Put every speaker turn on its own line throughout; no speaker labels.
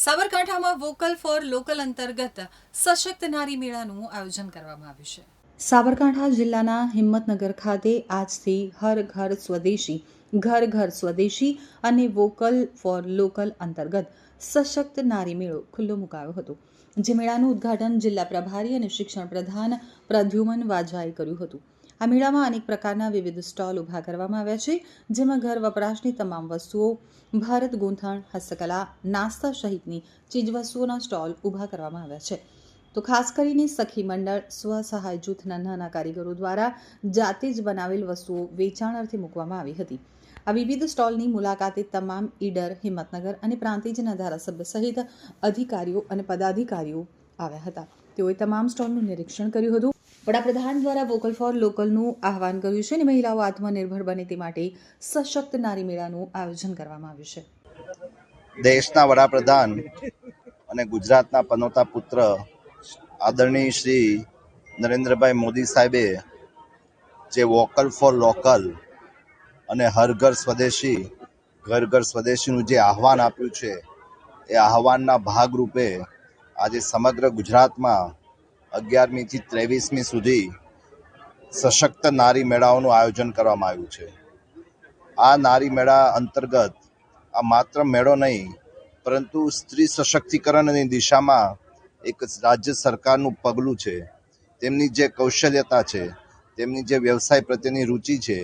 સાબરકાંઠામાં vocal for local અંતર્ગત સશક્ત નારી મેળાનું આયોજન કરવામાં આવ્યું છે. સાબરકાંઠા જિલ્લાના હિંમતનગર ખાતે આજથી હર ઘર સ્વદેશી, ઘર ઘર સ્વદેશી અને વોકલ ફોર લોકલ અંતર્ગત સશક્ત નારી મેળો ખુલ્લો મુકાયો હતો, જે મેળાનું ઉદ્ઘાટન જિલ્લા પ્રભારી અને શિક્ષણ પ્રધાન પ્રદ્યુમન વાજાએ કર્યું હતું. આ મેળામાં અનેક પ્રકારના વિવિધ સ્ટોલ ઊભા કરવામાં આવ્યા છે, જેમાં ઘર વપરાશની તમામ વસ્તુઓ, ભારત ગૂંથણ, હસ્તકલા, નાસ્તા સહિતની ચીજવસ્તુઓના સ્ટોલ ઊભા કરવામાં આવ્યા છે. તો ખાસ કરીને સખી મંડળ, સ્વસહાય જૂથના નાના કારીગરો દ્વારા જાતે જ બનાવેલ વસ્તુઓ વેચાણ અર્થે મૂકવામાં આવી હતી. આ વિવિધ સ્ટોલની મુલાકાતે તમામ ઈડર, હિંમતનગર અને પ્રાંતિજના ધારાસભ્ય સહિત અધિકારીઓ અને પદાધિકારીઓ આવ્યા હતા. તેઓએ તમામ સ્ટોલનું નિરીક્ષણ કર્યું હતું. વડાપ્રધાન દ્વારા વોકલ ફોર લોકલનું આહવાન કર્યું છે અને મહિલાઓ આત્મનિર્ભર બને તે માટે સશક્ત નારી મેળાનું આયોજન કરવામાં આવ્યું છે.
દેશના વડાપ્રધાન અને ગુજરાતના પનોતા પુત્ર આદરણીય શ્રી નરેન્દ્રભાઈ મોદી સાહેબે જે વોકલ ફોર લોકલ અને હર ઘર સ્વદેશી, ઘર ઘર સ્વદેશીનું જે આહવાન આપ્યું છે, એ આહવાનના ભાગરૂપે આજે સમગ્ર ગુજરાતમાં અગિયારમીથી ત્રેવીસમી સુધી સશક્ત નારી મેળાઓનું આયોજન કરવામાં આવ્યું છે. આ નારી મેળા અંતર્ગત આ માત્ર મેળો નહીં, પરંતુ સ્ત્રી સશક્તિકરણની દિશામાં એક રાજ્ય સરકારનું પગલું છે. તેમની જે કૌશલ્યતા છે, તેમની જે વ્યવસાય પ્રત્યેની રુચિ છે,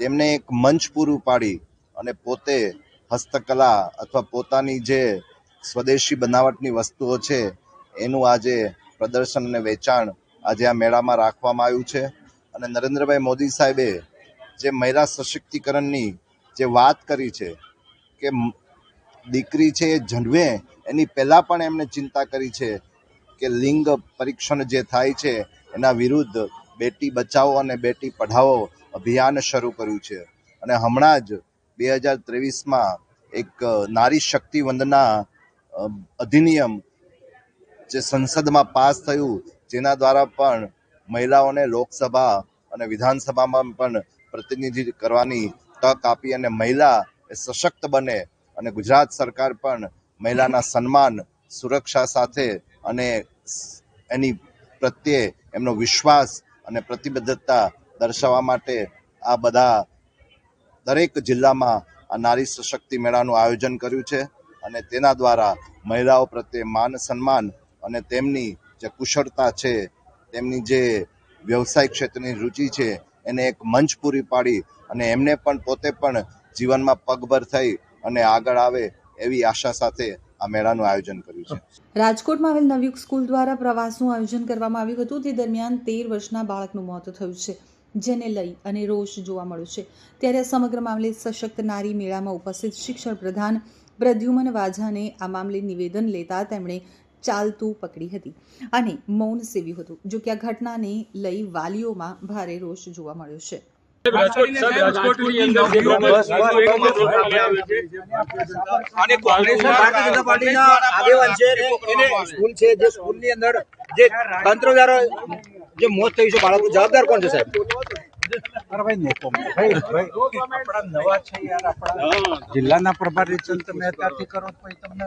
તેમને એક મંચ પૂરું પાડી અને પોતે હસ્તકલા અથવા પોતાની જે સ્વદેશી બનાવટની વસ્તુઓ છે, એનું આજે પ્રદર્શન અને વેચાણ આજે આ મેળામાં રાખવામાં આવ્યું છે. અને નરેન્દ્રભાઈ મોદી સાહેબે જે મહિલા સશક્તિકરણની જે વાત કરી છે કે દીકરી છે એ જન્મે, એની પહેલાં પણ એમણે ચિંતા કરી છે કે લિંગ પરીક્ષણ જે થાય છે, એના વિરુદ્ધ બેટી બચાવો અને બેટી પઢાવો અભિયાન શરૂ કર્યું છે. અને હમણાં જ બે હજાર ત્રેવીસમાં એક નારી શક્તિ વંદના અધિનિયમ જે સંસદમાં પાસ થયું, જેના દ્વારા પણ મહિલાઓને લોકસભા અને વિધાનસભામાં પણ પ્રતિનિધિ કરવાની તક આપી અને મહિલા એ સશક્ત બને અને ગુજરાત સરકાર પણ મહિલાના સન્માન, સુરક્ષા સાથે અને એની પ્રત્યે એમનો વિશ્વાસ અને પ્રતિબદ્ધતા દર્શાવવા માટે આ બધા દરેક જિલ્લામાં આ નારી સશક્તિ મેળાનું આયોજન કર્યું છે અને તેના દ્વારા મહિલાઓ પ્રત્યે માન સન્માન અને તેમની જે કુશળતા છે, તેમની જે વ્યવસાય ક્ષેત્રની રુચિ છે, એને એક મંચ પૂરી પાડી અને એમને પણ પોતે પણ જીવનમાં પગભર થઈ અને આગળ આવે એવી આશા સાથે આ મેળાનું આયોજન કર્યું છે.
રાજકોટમાં આવેલ નવયુગ સ્કૂલ દ્વારા પ્રવાસનું આયોજન કરવામાં આવ્યું હતું. તે દરમિયાન તેર વર્ષના બાળકનું મોત થયું છે, જેને લઈ અને રોષ જોવા મળ્યો છે. ત્યારે સમગ્ર મામલે સશક્ત નારી મેળામાં ઉપસ્થિત શિક્ષણ પ્રધાન પ્રદ્યુમન વાઝાને આ મામલે નિવેદન લેતા તેમણે ચાલતું પકડી હતી અને મૌન સેવ્યું હતું. જો કે આ ઘટનાને લઈ વાલીઓમાં ભારે રોષ જોવા મળ્યો છે.
રાજકોટ સાહેબ, રાજકોટની અંદર જે
મોત થઈ છે બાળકો જવાબદાર કોણ છે સાહેબ?
આપણા નવા છે યાર આપણા. જિલ્લાના પ્રભારી ચંદ તમે અત્યારથી કરો પછી તમને